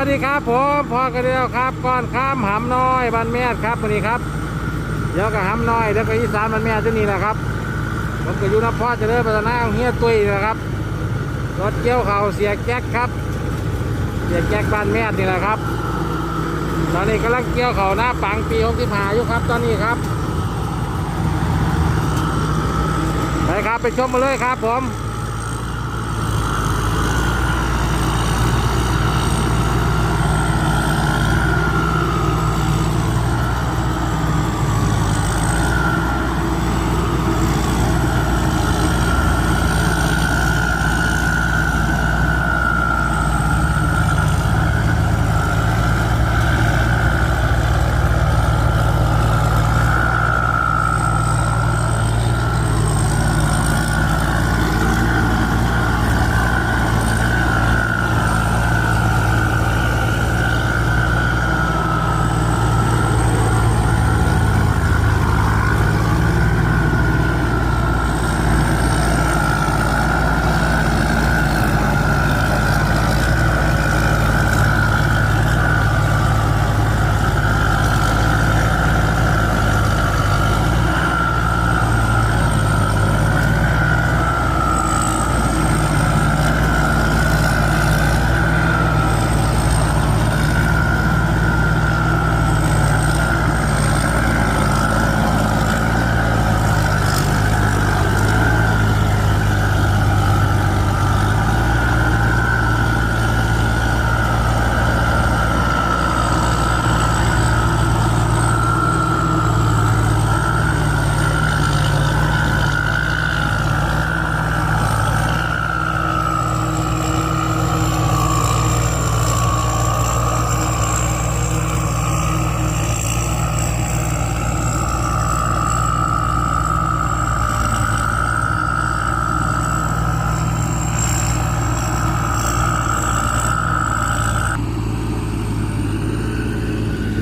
วัสดีครับผมพอกันแล้วครับก้อนข้ามหำน้อยบ้านแม่ครับวันนี้ครับเดี๋ยวก็หำน้อยเดี๋ยวก็อีสานบ้านแม่ที่นี่แหละครับผมก็อยู่นพ่อจะเริ่พัฒนาเฮียตุ้ยนะครับรถเกี่ยวเขาเสียแจ็คครับเสียแจ็คบ้านแม่นี่แหละครับ ตอนนี้กำลังเกี่ยวเขาหน้าปังปีหกสิบห้าอยู่ครับ ตอนนี้ครับไปครับไปชมมาเลยครับผม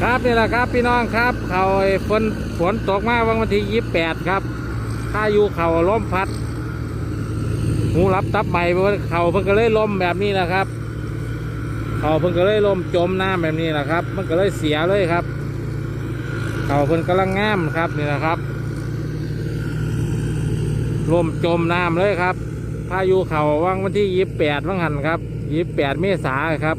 ครับนี่แหละครับพี่น้องครับ เขาฝนฝนตกมาวันที่ยี่สิบแปดครับถ้าอยู่เขาล้มพัดหูรับตับใหม่เพราะว่าเขาเพิ่งก็เลยล่มแบบนี้แหละครับเขาเพิ่งก็เลยล่มจมน้ำแบบนี้แหละครับ มันก็เลยเสียเลยครับ เขาเพิ่งกำลังงามครับนี่แหละครับล่มจมน้ำเลยครับพายุเขาวังวันที่ยี่สิบแปดวังหันครับยี่สิบแปดเมษาครับ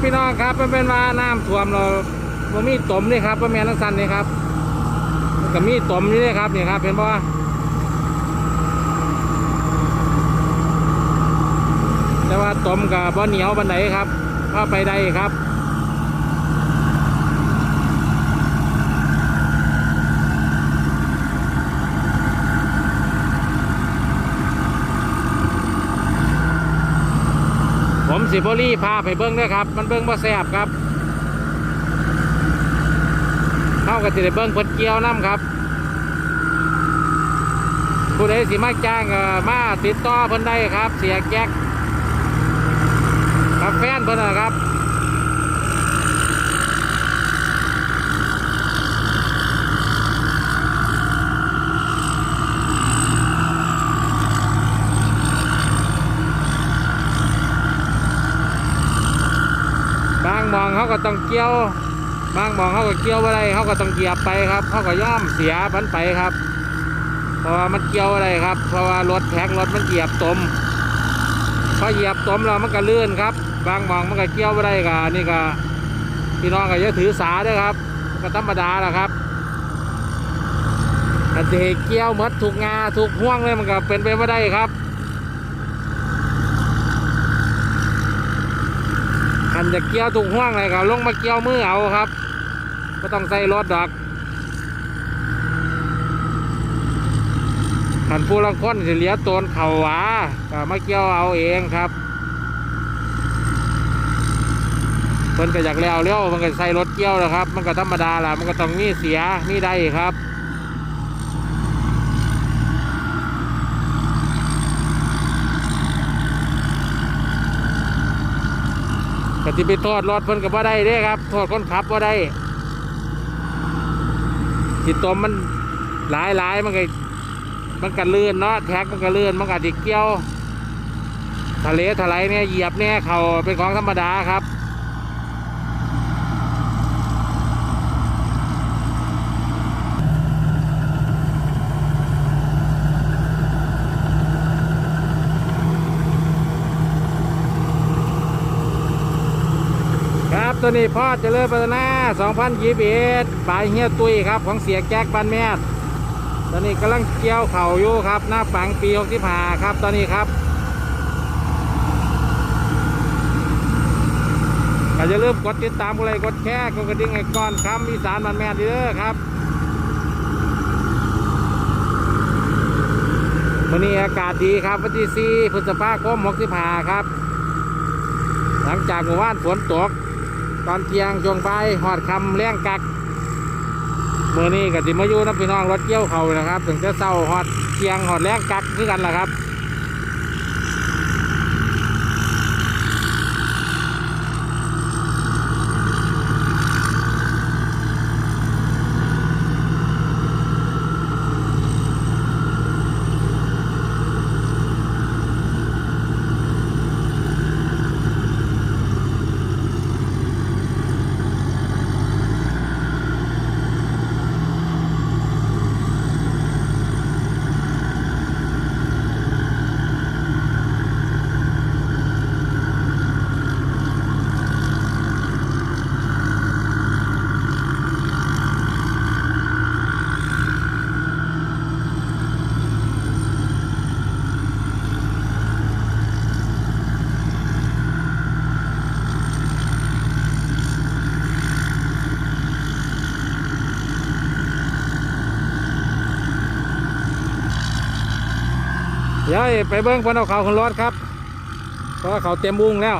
พี่น้องครับมันเป็นว่าน้ำท่วมเราบ่มีตมนี่ครับว่าแม่นทั้งสันนี่ครับก็มีตมนี่เลยครับนี่ครับเห็นปะแต่ว่าตมกับบ่เหนียวบันไดครับเข้าไปได้ครับ สิบรี่พาไปเบิ้งด้วยครับ มันเบิ้งบ่แซบครับเข้ากับสิได้เบิ้งเพิ่นเกี่ยวน้ำครับผู้ใดสิมาจ้างมาติดต่อเพิ่นได้ครับ เสียแก๊กกับแฟนเพิ่นนะครับางมองเขาก็ต้องเกี่ยว บางมองเขาก็เกี่ยวอะไรเขาก็ต้องเหยียบไปครับเขาก็ย่อมเสียมันไปครับ เพราะว่ามันเกี่ยวอะไรครับ เพราะว่ารถแท็กรถมันเหยียบตมพอเหยียบตมแล้วมันก็ลื่นครับ บางมองมันก็เกี่ยวอะไรก็นี่ก็พี่น้องก็จะถือสาด้วยครับ ก็ธรรมดาแหละครับอันที่เกี่ยวหมดถูกงาถูกห่วงเลยมันก็เป็นไปไม่ได้ครับ นจะเกี่ยวถูกห่วงเลยครับลงมาเกี่ยวมือเอาครับก็ต้องใส่รถดอกคันผู้ลังคนสิเหลียตนเข่าหวาก็มาเกี่ยวเอาเองครับเพิ่นก็อยากแล้วเลี้ยวมันก็ใส่รถเกี่ยวนะครับ มันก็ธรรมดาล่ะมันก็ต้องมีเสียมีได้ครับ กติไปโทษรถเพิ่นกับว่าได้เด้ครับโทษคนขับว่าได้สิตมมันหลายหลายมันก็มันก็ลื่อนเนาะแท็กมันก็ลื่อนมันก็ติเกี่ยว ทะเลทลายเนี่ยเหยียบเนี่ยเขาเป็นของธรรมดาครับ ตัวนี้พ่อเจริญพัฒนา2021ปลายเฮียตุ้ยครับ ของเสียแก๊กบ้านแม่ตอนนี้กำลังเกี่ยวเข่าอยู่ครับ หน้าฝังปี65ครับ ตอนนี้ครับก็จะเริ่าลืมกดติดตามกดไลค์กดแชร์กดกระดิ่งไอ้ก้อนคำอีสานบ้านแม่ดเด้อครับวันนี้อากาศดีครับวันที่4พฤษภาคม65ครับ หลังจากเมื่อวานฝนตก ตอนเที่ยงช่วงบ่ายหอดคำเลี้ยงกักเมื่อนี้ก็จิมาอยู่น้ำพี่น้องรถเกี่ยวเขานะครับ ถึงจะเศร้าหอดเที่ยงหอดแรงกักคือกันล่ะครับ เดี๋ยวไปเบิ้งคนเอาเขาขึ้นรถครับเพราะเขาเต็มบุ้งแล้ว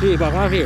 พี่บอกมาพี่